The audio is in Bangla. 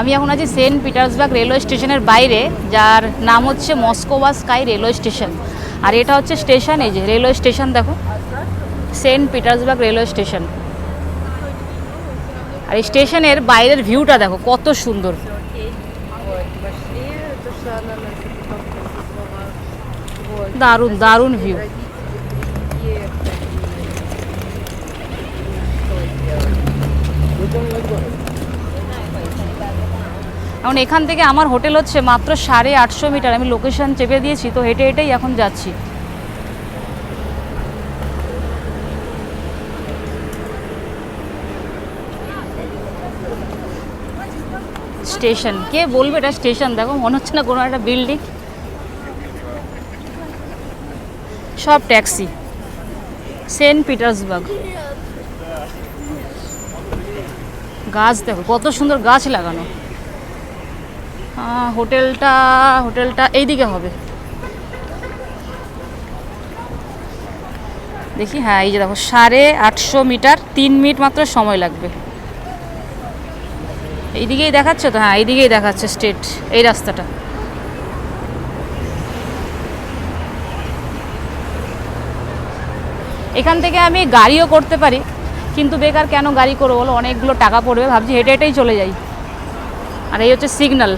আমি এখন আছি সেন্ট পিটার্সবার্গ রেলওয়ে স্টেশনের বাইরে, যার নাম হচ্ছে মস্কোভা স্কাই রেলওয়ে স্টেশন। আর এটা হচ্ছে স্টেশন, এই যে রেলওয়ে স্টেশন দেখো, সেন্ট পিটার্সবার্গ রেলওয়ে স্টেশন। আর এই স্টেশনের বাইরের ভিউটা দেখো, কত সুন্দর। দারুণ দারুণ ভিউ। এখন এখান থেকে আমার হোটেল হচ্ছে মাত্র সাড়ে আটশো মিটার। আমি লোকেশান চেপে দিয়েছি, তো হেঁটে হেঁটেই এখন যাচ্ছি। স্টেশন, কে বলবে এটা স্টেশন? দেখো, মনে হচ্ছে না কোনো একটা বিল্ডিং সব ট্যাক্সি। Saint Petersburg. গাছ দেখো, কত সুন্দর গাছ লাগানো। হোটেলটা হোটেলটা এইদিকে হবে। দেখি হ্যাঁ এই যে দেখো, সাড়ে আটশো মিটার, তিন মিনিট মাত্র সময় লাগবে। এইদিকেই দেখাচ্ছে তো? হ্যাঁ এইদিকেই দেখাচ্ছে স্টেট এই রাস্তাটা। এখান থেকে আমি গাড়িও করতে পারি, কিন্তু বেকার কেন গাড়ি করব বলো? অনেকগুলো টাকা পড়বে, ভাবছি হেঁটে হেঁটেই চলে যাই। আর এই হচ্ছে সিগন্যাল